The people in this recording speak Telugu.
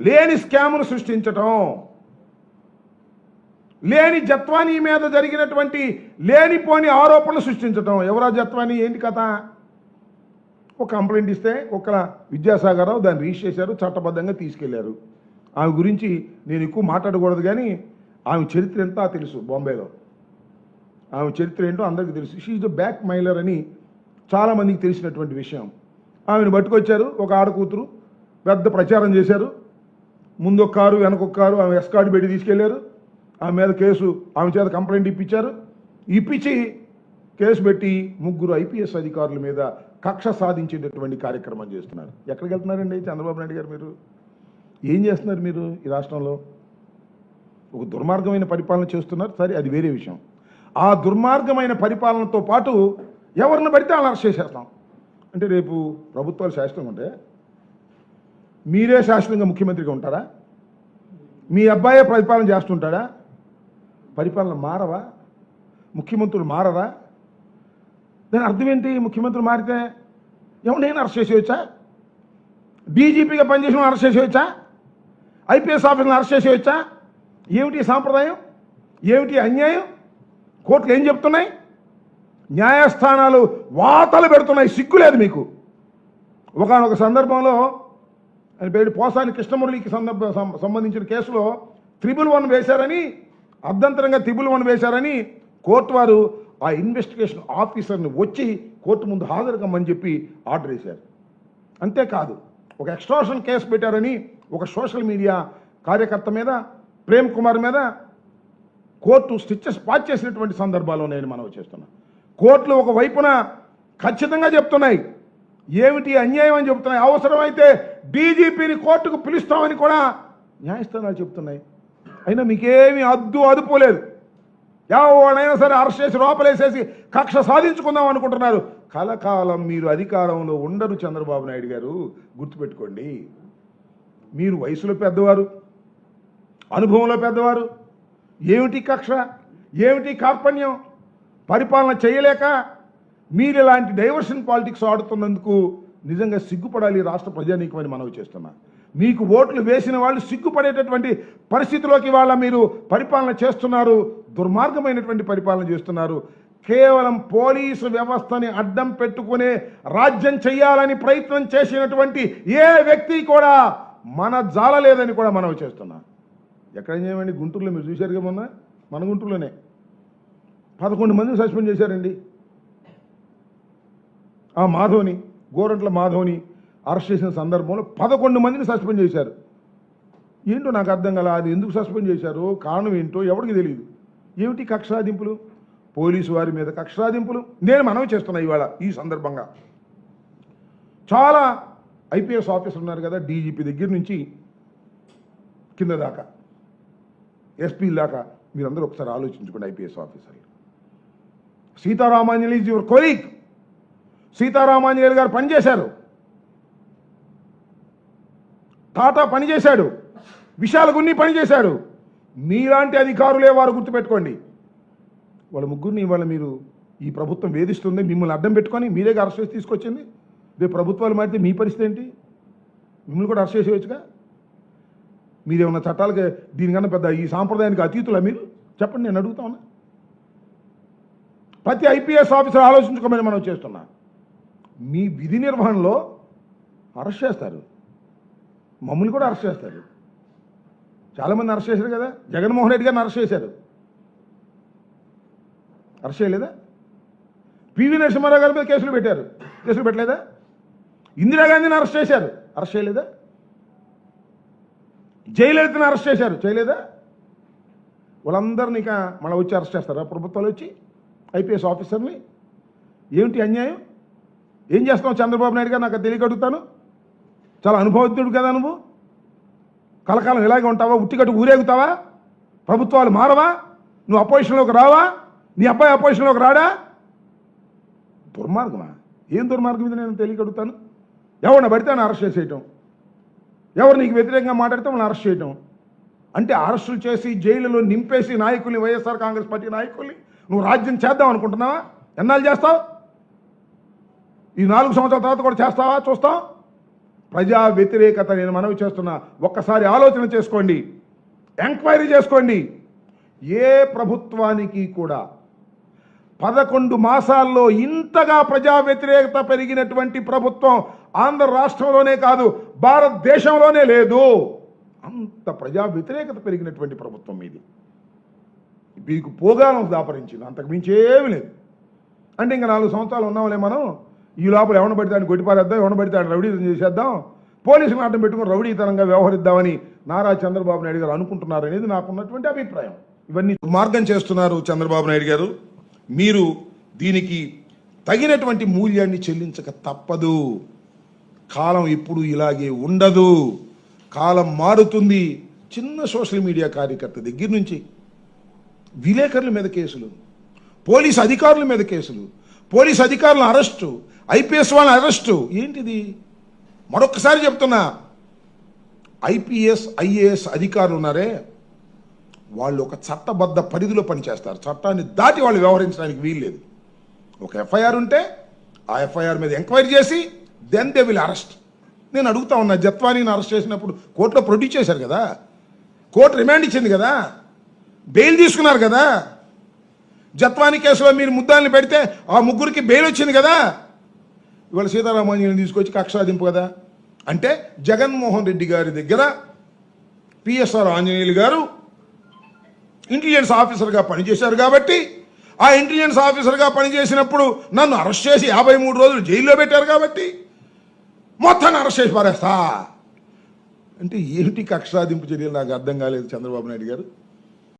లేని స్కామ్ను సృష్టించటం. లేని జత్వానీ మీద జరిగినటువంటి లేనిపోని ఆరోపణలు సృష్టించటం. ఎవరా జత్వానీ? ఏంటి కథ? ఒక కంప్లైంట్ ఇస్తే ఒక విద్యాసాగరరావు దాన్ని రీచ్ చేశారు చట్టబద్ధంగా తీసుకెళ్ళారు. ఆమె గురించి నేను ఎక్కువ మాట్లాడకూడదు కానీ ఆమె చరిత్ర ఎంతా తెలుసు బాంబేలో. ఆమె చరిత్ర ఏంటో అందరికీ తెలుసు. షీఈ్ ద బ్యాక్ మైలర్ అని చాలామందికి తెలిసినటువంటి విషయం. ఆమెను పట్టుకొచ్చారు ఒక ఆడకూతురు పెద్ద ప్రచారం చేశారు. ముందు ఒక కారు వెనక ఒక కారు ఆమె ఎస్కార్డ్ పెట్టి తీసుకెళ్ళారు. ఆమె మీద కేసు ఆమె చేత కంప్లైంట్ ఇప్పించారు. ఇప్పించి కేసు పెట్టి ముగ్గురు ఐపీఎస్ అధికారుల మీద కక్ష సాధించేటటువంటి కార్యక్రమం చేస్తున్నారు. ఎక్కడికి వెళ్తున్నారండి చంద్రబాబు నాయుడు గారు మీరు? ఏం చేస్తున్నారు మీరు ఈ రాష్ట్రంలో? ఒక దుర్మార్గమైన పరిపాలన చేస్తున్నారు. సరే అది వేరే విషయం. ఆ దుర్మార్గమైన పరిపాలనతో పాటు ఎవరిని పడితే అలా అరెస్ట్ చేసేస్తాం. అంటే రేపు ప్రభుత్వాలు శాస్త్రం ఉంటే మీరే శాశ్వతంగా ముఖ్యమంత్రిగా ఉంటారా? మీ అబ్బాయే పరిపాలన చేస్తుంటాడా? పరిపాలన మారవా? ముఖ్యమంత్రులు మారరా? దాని అర్థం ఏంటి? ముఖ్యమంత్రులు మారితే ఎవరినైనా అరెస్ట్ చేసేయచ్చా? డీజీపీగా పనిచేసిన అరెస్ట్ చేసేయచ్చా? ఐపీఎస్ ఆఫీసర్ని అరెస్ట్ చేసేయచ్చా? ఏమిటి సాంప్రదాయం? ఏమిటి అన్యాయం? కోర్టులు ఏం చెప్తున్నాయి? న్యాయస్థానాలు వాతలు పెడుతున్నాయి. సిగ్గులేదు మీకు. ఒకనొక సందర్భంలో అని పేరు పోసాని కృష్ణమురళికి సందర్భ సంబంధించిన కేసులో త్రిబుల్ వన్ వేశారని అర్ధంతరంగా త్రిబుల్ వన్ వేశారని కోర్టు వారు ఆ ఇన్వెస్టిగేషన్ ఆఫీసర్ని వచ్చి కోర్టు ముందు హాజరు కమ్మని చెప్పి ఆర్డర్ వేశారు. అంతేకాదు ఒక ఎక్స్ట్రాషన్ కేసు పెట్టారని ఒక సోషల్ మీడియా కార్యకర్త మీద ప్రేమ్ కుమార్ మీద కోర్టు స్టిచ్చెస్ పాస్ చేసినటువంటి సందర్భాల్లో నేను మనవి చేస్తున్నా. కోర్టులు ఒక వైపున ఖచ్చితంగా చెప్తున్నాయి ఏమిటి అన్యాయం అని చెబుతున్నాయి? అవసరమైతే డీజీపీని కోర్టుకు పిలుస్తామని కూడా న్యాయస్థానాలు చెప్తున్నాయి అయినా మీకేమీ అద్దు అదుపులేదు ఎవడైనా సరే అరెస్ట్ చేసి లోపలేసేసి కక్ష సాధించుకుందాం అనుకుంటున్నారు. కలకాలం మీరు అధికారంలో ఉండరు చంద్రబాబు నాయుడు గారు. గుర్తుపెట్టుకోండి. మీరు వయసులో పెద్దవారు అనుభవంలో పెద్దవారు. ఏమిటి కక్ష? ఏమిటి కార్పణ్యం? పరిపాలన చేయలేక మీరు ఇలాంటి డైవర్షన్ పాలిటిక్స్ ఆడుతున్నందుకు నిజంగా సిగ్గుపడాలి ఈ రాష్ట్ర ప్రజానీకమని మనవి చేస్తున్నా. మీకు ఓట్లు వేసిన వాళ్ళు సిగ్గుపడేటటువంటి పరిస్థితిలోకి వాళ్ళ మీరు పరిపాలన చేస్తున్నారు దుర్మార్గమైనటువంటి పరిపాలన చేస్తున్నారు. కేవలం పోలీసు వ్యవస్థని అడ్డం పెట్టుకునే రాజ్యం చేయాలని ప్రయత్నం చేసినటువంటి ఏ వ్యక్తి కూడా మన జాలలేదని కూడా మనవి చేస్తున్నా. ఎక్కడ చేయమండి గుంటూరులో మీరు చూశారుగా మొన్న? మన గుంటూరులోనే. పదకొండు మందిని సస్పెండ్ చేశారండి. ఆ మాధవ్ని గోరంట్ల మాధవ్ని అరెస్ట్ చేసిన సందర్భంలో పదకొండు మందిని సస్పెండ్ చేశారు. ఏంటో నాకు అర్థం కల? అది ఎందుకు సస్పెండ్ చేశారో? కారణం ఏంటో ఎవరికి తెలియదు ఏమిటి కక్షాదింపులు పోలీసు వారి మీద కక్షాదింపులు నేను మనవి చేస్తున్నా ఇవాళ ఈ సందర్భంగా. చాలా ఐపీఎస్ ఆఫీసర్ ఉన్నారు కదా డీజీపీ దగ్గర నుంచి కింద దాకా. ఎస్పీ దాకా. మీరందరూ ఒకసారి ఆలోచించుకోండి ఐపీఎస్ ఆఫీసర్లు. Sitaramanjali is your colleague! Sitaramanjaneyulu గారు పనిచేశారు. టాటా పనిచేశాడు. విశాల గున్ని పనిచేశాడు. మీలాంటి అధికారులే వారు గుర్తుపెట్టుకోండి. వాళ్ళ ముగ్గురిని ఇవాళ మీరు ఈ ప్రభుత్వం వేధిస్తుంది మిమ్మల్ని అడ్డం పెట్టుకొని మీరే అరెస్ట్ చేసి తీసుకొచ్చింది. రేపు ప్రభుత్వాలు మారితే మీ పరిస్థితి ఏంటి? మిమ్మల్ని కూడా అరెస్ట్ చేసేయచ్చుగా? మీరేమన్నా చట్టాలకి దీనికన్నా పెద్ద ఈ సాంప్రదాయానికి అతీతులా మీరు? చెప్పండి నేను అడుగుతా ఉన్నా ప్రతి ఐపీఎస్ ఆఫీసర్ ఆలోచించుకోమని మనం చేస్తున్నా. మీ విధి నిర్వహణలో అరెస్ట్ చేస్తారు. మమ్మల్ని కూడా అరెస్ట్ చేస్తారు. చాలామంది అరెస్ట్ చేశారు కదా? జగన్మోహన్ రెడ్డి గారిని అరెస్ట్ చేశారు. అరెస్ట్ చేయలేదా? పివి నరసింహారావు గారి మీద కేసులు పెట్టారు. కేసులు పెట్టలేదా? ఇందిరాగాంధీని అరెస్ట్ చేశారు. అరెస్ట్ చేయలేదా? జయలలితను అరెస్ట్ చేశారు. చేయలేదా? వాళ్ళందరినీ ఇక మళ్ళీ వచ్చి అరెస్ట్ చేస్తారా. ప్రభుత్వాలు వచ్చి ఐపీఎస్ ఆఫీసర్ని. ఏమిటి అన్యాయం? ఏం చేస్తావు చంద్రబాబు నాయుడు గారు? నాకు తెలియగడుగుతాను చాలా అనుభవజ్ఞుడు కదా నువ్వు. కలకాలం ఇలాగే ఉంటావా? ఉట్టికట్టు ఊరేగుతావా? ప్రభుత్వాలు మారవా? నువ్వు అపోజిషన్లోకి రావా? నీ అబ్బాయి అపోజిషన్లోకి రాడా? దుర్మార్గమా? ఏం దుర్మార్గం ఇది? నేను తెలియగడుగుతాను ఎవరిని పడితే ఆయన అరెస్ట్ చేసేయటం. ఎవరు నీకు వ్యతిరేకంగా మాట్లాడితే వాళ్ళని అరెస్ట్ చేయటం. అంటే అరెస్టులు చేసి జైలులో నింపేసి నాయకుల్ని వైఎస్ఆర్ కాంగ్రెస్ పార్టీ నాయకుల్ని నువ్వు రాజ్యం చేద్దాం అనుకుంటున్నావా? ఎన్నాళ్ళు చేస్తావు? ఈ నాలుగు సంవత్సరాల తర్వాత కూడా చేస్తావా? చూస్తాం. ప్రజా వ్యతిరేకత నేను మనవి చేస్తున్నా. ఒక్కసారి ఆలోచన చేసుకోండి. ఎంక్వైరీ చేసుకోండి. ఏ ప్రభుత్వానికి కూడా పదకొండు మాసాల్లో ఇంతగా ప్రజా వ్యతిరేకత పెరిగినటువంటి ప్రభుత్వం ఆంధ్ర రాష్ట్రంలోనే కాదు భారతదేశంలోనే లేదు. అంత ప్రజా వ్యతిరేకత పెరిగినటువంటి ప్రభుత్వం ఇది. మీకు పోగాలం దాపరించింది. అంతకు మించి ఏమి లేదు. అంటే ఇంకా నాలుగు సంవత్సరాలు ఉన్నాంలే మనం. ఈ లోపల ఎవరిని పడితే ఆయన కొట్టిపారేద్దాం ఎవరిని పడితే ఆయన రౌడీతం చేసేద్దాం. పోలీసులు నాటం పెట్టుకుని రౌడీతనంగా వ్యవహరిద్దామని నారా చంద్రబాబు నాయుడు గారు అనుకుంటున్నారు అనేది నాకున్నటువంటి అభిప్రాయం. ఇవన్నీ మార్గం చేస్తున్నారు చంద్రబాబు నాయుడు గారు. మీరు దీనికి తగినటువంటి మూల్యాన్ని చెల్లించక తప్పదు. కాలం ఇప్పుడు ఇలాగే ఉండదు. కాలం మారుతుంది. చిన్న సోషల్ మీడియా కార్యకర్త దగ్గర నుంచి విలేకరుల మీద కేసులు పోలీస్ అధికారుల మీద కేసులు పోలీస్ అధికారుల అరెస్టు ఐపీఎస్ వాళ్ళ అరెస్టు. ఏంటిది? మరొకసారి చెప్తున్నా. ఐపీఎస్ ఐఏఎస్ అధికారులు ఉన్నారే? వాళ్ళు ఒక చట్టబద్ధ పరిధిలో పనిచేస్తారు. చట్టాన్ని దాటి వాళ్ళు వ్యవహరించడానికి వీల్లేదు. ఒక ఎఫ్ఐఆర్ ఉంటే ఆ ఎఫ్ఐఆర్ మీద ఎంక్వైరీ చేసి దెన్ దే విల్ అరెస్ట్ నేను అడుగుతా ఉన్నా జత్వానీని అరెస్ట్ చేసినప్పుడు కోర్టులో ప్రొడ్యూస్ చేశారు కదా? కోర్టు రిమాండ్ ఇచ్చింది కదా? బెయిల్ తీసుకున్నారు కదా? జత్వాని కేసులో మీరు ముద్దాన్ని పెడితే ఆ ముగ్గురికి బెయిల్ వచ్చింది కదా? ఇవాళ సీతారామాంజలిని తీసుకొచ్చి కక్షాదింపు కదా? అంటే జగన్మోహన్ రెడ్డి గారి దగ్గర పిఎస్ఆర్ ఆంజనేయులు గారు ఇంటెలిజెన్స్ ఆఫీసర్గా పనిచేశారు కాబట్టి ఆ ఇంటెలిజెన్స్ ఆఫీసర్గా పనిచేసినప్పుడు నన్ను అరెస్ట్ చేసి యాభై మూడు రోజులు జైల్లో పెట్టారు కాబట్టి మొత్తాన్ని అరెస్ట్ చేసి పారేస్తా. అంటే ఏంటి కక్షాదింపు చర్యలు? నాకు అర్థం కాలేదు చంద్రబాబు నాయుడు గారు.